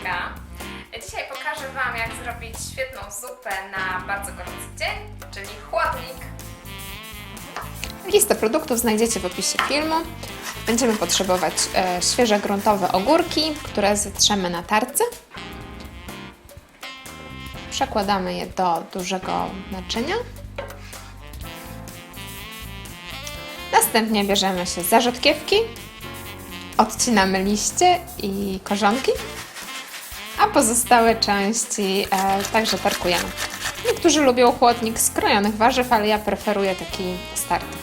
Monika. Dzisiaj pokażę Wam, jak zrobić świetną zupę na bardzo gorący dzień, czyli chłodnik. Listę produktów znajdziecie w opisie filmu. Będziemy potrzebować e, świeże gruntowe ogórki, które zetrzemy na tarce. Przekładamy je do dużego naczynia. Następnie bierzemy się za rzodkiewki, odcinamy liście i korzonki, a pozostałe części e, także tarkujemy. Niektórzy lubią chłodnik z krojonych warzyw, ale ja preferuję taki starty.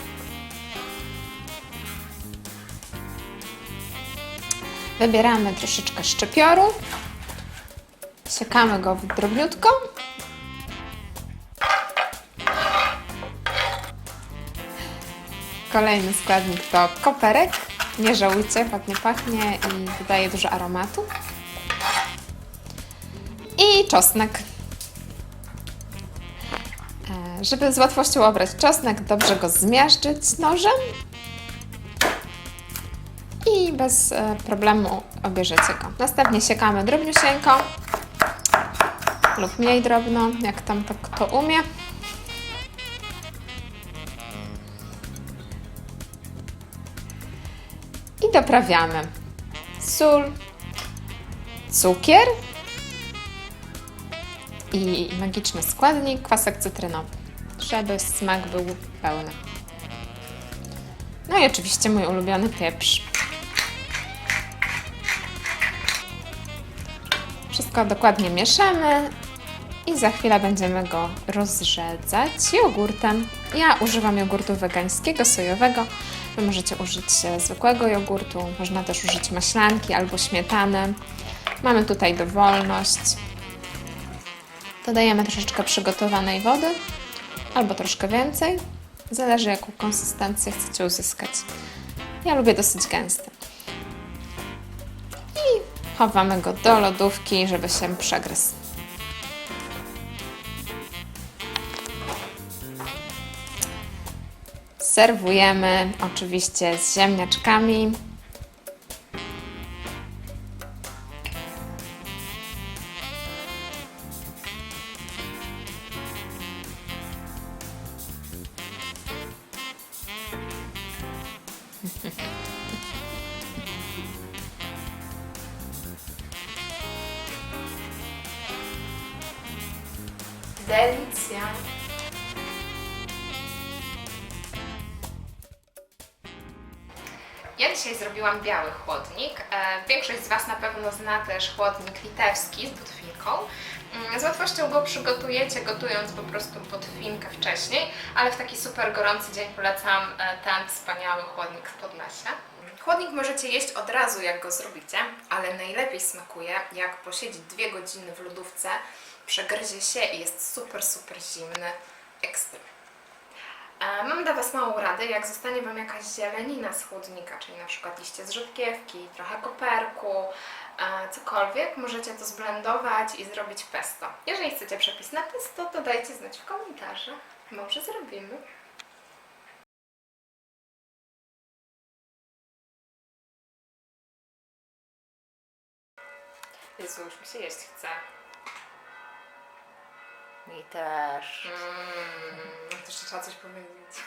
Wybieramy troszeczkę szczypioru, siekamy go drobniutko. Kolejny składnik to koperek. Nie żałujcie, ładnie pachnie i dodaje dużo aromatu. I czosnek. E, Żeby z łatwością obrać czosnek, dobrze go zmiażdżyć nożem i bez e, problemu obierzecie go. Następnie siekamy drobniusieńko lub mniej drobno, jak tam to kto umie. I doprawiamy sól, cukier i magiczny składnik, kwasek cytrynowy, żeby smak był pełny. No i oczywiście mój ulubiony pieprz. Wszystko dokładnie mieszamy i za chwilę będziemy go rozrzedzać jogurtem. Ja używam jogurtu wegańskiego, sojowego. Wy możecie użyć e, zwykłego jogurtu, można też użyć maślanki albo śmietany. Mamy tutaj dowolność. Dodajemy troszeczkę przygotowanej wody albo troszkę więcej. Zależy jaką konsystencję chcecie uzyskać. Ja lubię dosyć gęsty. I chowamy go do lodówki, żeby się przegryzł. Serwujemy oczywiście z ziemniaczkami. Delicja. Ja dzisiaj zrobiłam biały chłodnik. E, Większość z Was na pewno zna też chłodnik litewski z botwinką. Mm, Z łatwością go przygotujecie, gotując po prostu botwinkę wcześniej, ale w taki super gorący dzień polecam e, ten wspaniały chłodnik z Podlasia. Chłodnik możecie jeść od razu, jak go zrobicie, ale najlepiej smakuje, jak posiedzi dwie godziny w lodówce, przegryzie się i jest super, super zimny. Ekstra. E, Mam dla Was małą radę, jak zostanie Wam jakaś zielenina z chłodnika, czyli na przykład liście z rzodkiewki, trochę koperku, e, cokolwiek, możecie to zblendować i zrobić pesto. Jeżeli chcecie przepis na pesto, to dajcie znać w komentarzach. Może zrobimy. Jezu, już mi się jeść chce. Też. Mm, to jeszcze trzeba coś powiedzieć.